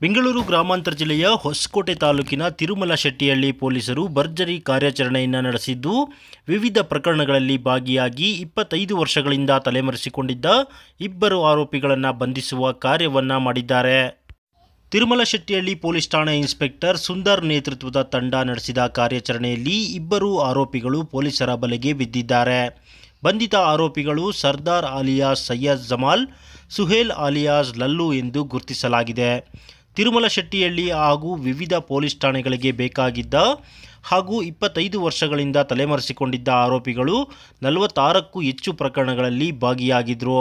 ಬೆಂಗಳೂರು ಗ್ರಾಮಾಂತರ ಜಿಲ್ಲೆಯ ಹೊಸಕೋಟೆ ತಾಲೂಕಿನ ತಿರುಮಲ ಶೆಟ್ಟಿಹಳ್ಳಿ ಪೊಲೀಸರು ಭರ್ಜರಿ ಕಾರ್ಯಾಚರಣೆಯನ್ನು ನಡೆಸಿದ್ದು, ವಿವಿಧ ಪ್ರಕರಣಗಳಲ್ಲಿ ಭಾಗಿಯಾಗಿ ಇಪ್ಪತ್ತೈದು ವರ್ಷಗಳಿಂದ ತಲೆಮರೆಸಿಕೊಂಡಿದ್ದ ಇಬ್ಬರು ಆರೋಪಿಗಳನ್ನು ಬಂಧಿಸುವ ಕಾರ್ಯವನ್ನು ಮಾಡಿದ್ದಾರೆ. ತಿರುಮಲ ಶೆಟ್ಟಿಹಳ್ಳಿ ಪೊಲೀಸ್ ಠಾಣೆ ಇನ್ಸ್ಪೆಕ್ಟರ್ ಸುಂದರ್ ನೇತೃತ್ವದ ತಂಡ ನಡೆಸಿದ ಕಾರ್ಯಾಚರಣೆಯಲ್ಲಿ ಇಬ್ಬರು ಆರೋಪಿಗಳು ಪೊಲೀಸರ ಬಲೆಗೆ ಬಿದ್ದಿದ್ದಾರೆ. ಬಂಧಿತ ಆರೋಪಿಗಳು ಸರ್ದಾರ್ ಆಲಿಯಾಸ್ ಸಯ್ಯದ್ ಜಮಾಲ್, ಸುಹೇಲ್ ಆಲಿಯಾಸ್ ಲಲ್ಲು ಎಂದು ಗುರುತಿಸಲಾಗಿದೆ. ತಿರುಮಲ ಶೆಟ್ಟಿಹಳ್ಳಿ ಹಾಗೂ ವಿವಿಧ ಪೊಲೀಸ್ ಠಾಣೆಗಳಿಗೆ ಬೇಕಾಗಿದ್ದ ಹಾಗೂ ಇಪ್ಪತ್ತೈದು ವರ್ಷಗಳಿಂದ ತಲೆಮರೆಸಿಕೊಂಡಿದ್ದ ಆರೋಪಿಗಳು ನಲವತ್ತಾರಕ್ಕೂ ಹೆಚ್ಚು ಪ್ರಕರಣಗಳಲ್ಲಿ ಭಾಗಿಯಾಗಿದ್ದರು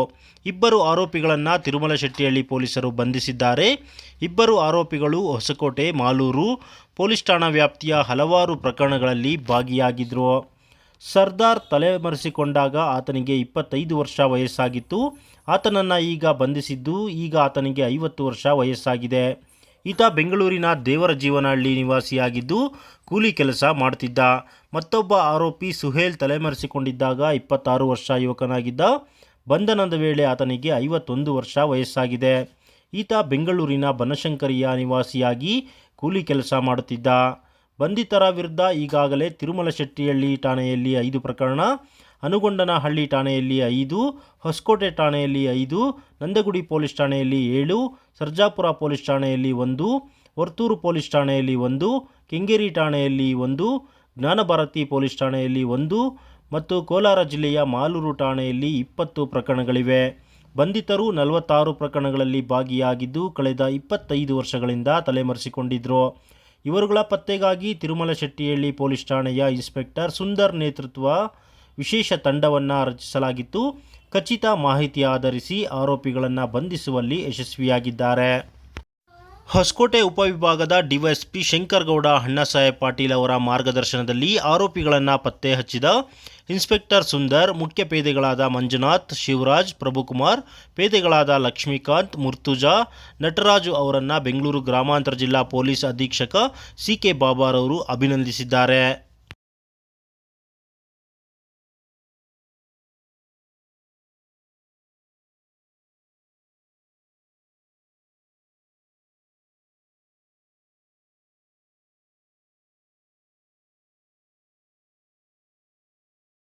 ಇಬ್ಬರು ಆರೋಪಿಗಳನ್ನು ತಿರುಮಲ ಶೆಟ್ಟಿಹಳ್ಳಿ ಪೊಲೀಸರು ಬಂಧಿಸಿದ್ದಾರೆ. ಇಬ್ಬರು ಆರೋಪಿಗಳು ಹೊಸಕೋಟೆ, ಮಾಲೂರು ಪೊಲೀಸ್ ಠಾಣಾ ವ್ಯಾಪ್ತಿಯ ಹಲವಾರು ಪ್ರಕರಣಗಳಲ್ಲಿ ಭಾಗಿಯಾಗಿದ್ದರು ಸರ್ದಾರ್ ತಲೆಮರೆಸಿಕೊಂಡಾಗ ಆತನಿಗೆ ಇಪ್ಪತ್ತೈದು ವರ್ಷ ವಯಸ್ಸಾಗಿತ್ತು. ಆತನನ್ನು ಈಗ ಬಂಧಿಸಿದ್ದು ಈಗ ಆತನಿಗೆ ಐವತ್ತು ವರ್ಷ ವಯಸ್ಸಾಗಿದೆ. ಈತ ಬೆಂಗಳೂರಿನ ದೇವರ ಜೀವನಹಳ್ಳಿ ನಿವಾಸಿಯಾಗಿದ್ದು ಕೂಲಿ ಕೆಲಸ ಮಾಡ್ತಿದ್ದ. ಮತ್ತೊಬ್ಬ ಆರೋಪಿ ಸುಹೇಲ್ ತಲೆಮರೆಸಿಕೊಂಡಿದ್ದಾಗ ಇಪ್ಪತ್ತಾರು ವರ್ಷ ಯುವಕನಾಗಿದ್ದ. ಬಂಧನದ ವೇಳೆ ಆತನಿಗೆ ಐವತ್ತೊಂದು ವರ್ಷ ವಯಸ್ಸಾಗಿದೆ. ಈತ ಬೆಂಗಳೂರಿನ ಬನಶಂಕರಿಯ ನಿವಾಸಿಯಾಗಿ ಕೂಲಿ ಕೆಲಸ ಮಾಡುತ್ತಿದ್ದ. ಬಂಧಿತರ ವಿರುದ್ಧ ಈಗಾಗಲೇ ತಿರುಮಲ ಶೆಟ್ಟಿಹಳ್ಳಿ ಠಾಣೆಯಲ್ಲಿ ಐದು ಪ್ರಕರಣ ಅನುಗೊಂಡನಹಳ್ಳಿ ಠಾಣೆಯಲ್ಲಿ ಐದು, ಹೊಸಕೋಟೆ ಠಾಣೆಯಲ್ಲಿ ಐದು, ನಂದಗುಡಿ ಪೊಲೀಸ್ ಠಾಣೆಯಲ್ಲಿ ಏಳು, ಸರ್ಜಾಪುರ ಪೊಲೀಸ್ ಠಾಣೆಯಲ್ಲಿ ಒಂದು ವರ್ತೂರು ಪೊಲೀಸ್ ಠಾಣೆಯಲ್ಲಿ ಒಂದು, ಕೆಂಗೇರಿ ಠಾಣೆಯಲ್ಲಿ ಒಂದು, ಜ್ಞಾನಭಾರತಿ ಪೊಲೀಸ್ ಠಾಣೆಯಲ್ಲಿ ಒಂದು ಮತ್ತು ಕೋಲಾರ ಜಿಲ್ಲೆಯ ಮಾಲೂರು ಠಾಣೆಯಲ್ಲಿ ಇಪ್ಪತ್ತು ಪ್ರಕರಣಗಳಿವೆ. ಬಂಧಿತರು ನಲವತ್ತಾರು ಪ್ರಕರಣಗಳಲ್ಲಿ ಭಾಗಿಯಾಗಿದ್ದು, ಕಳೆದ ಇಪ್ಪತ್ತೈದು ವರ್ಷಗಳಿಂದ ತಲೆಮರೆಸಿಕೊಂಡಿದ್ದರು ಇವರುಗಳ ಪತ್ತೆಗಾಗಿ ತಿರುಮಲ ಶೆಟ್ಟಿಹಳ್ಳಿ ಪೊಲೀಸ್ ಠಾಣೆಯ ಇನ್ಸ್ಪೆಕ್ಟರ್ ಸುಂದರ್ ನೇತೃತ್ವ ವಿಶೇಷ ತಂಡವನ್ನು ರಚಿಸಲಾಗಿತ್ತು. ಖಚಿತ ಮಾಹಿತಿ ಆಧರಿಸಿ ಆರೋಪಿಗಳನ್ನು ಬಂಧಿಸುವಲ್ಲಿ ಯಶಸ್ವಿಯಾಗಿದ್ದಾರೆ. ಹೊಸಕೋಟೆ ಉಪವಿಭಾಗದ ಡಿವೈಎಸ್ಪಿ ಶಂಕರಗೌಡ, ಅಣ್ಣಾಸಾಹೇಬ್ ಪಾಟೀಲ್ ಅವರ ಮಾರ್ಗದರ್ಶನದಲ್ಲಿ ಆರೋಪಿಗಳನ್ನು ಪತ್ತೆ ಹಚ್ಚಿದ ಇನ್ಸ್ಪೆಕ್ಟರ್ ಸುಂದರ್, ಮುಖ್ಯ ಪೇದೆಗಳಾದ ಮಂಜುನಾಥ್, ಶಿವರಾಜ್, ಪ್ರಭುಕುಮಾರ್, ಪೇದೆಗಳಾದ ಲಕ್ಷ್ಮೀಕಾಂತ್, ಮುರ್ತುಜಾ, ನಟರಾಜು ಅವರನ್ನು ಬೆಂಗಳೂರು ಗ್ರಾಮಾಂತರ ಜಿಲ್ಲಾ ಪೊಲೀಸ್ ಅಧೀಕ್ಷಕ ಸಿ ಕೆ ಬಾಬಾರವರು ಅಭಿನಂದಿಸಿದ್ದಾರೆ.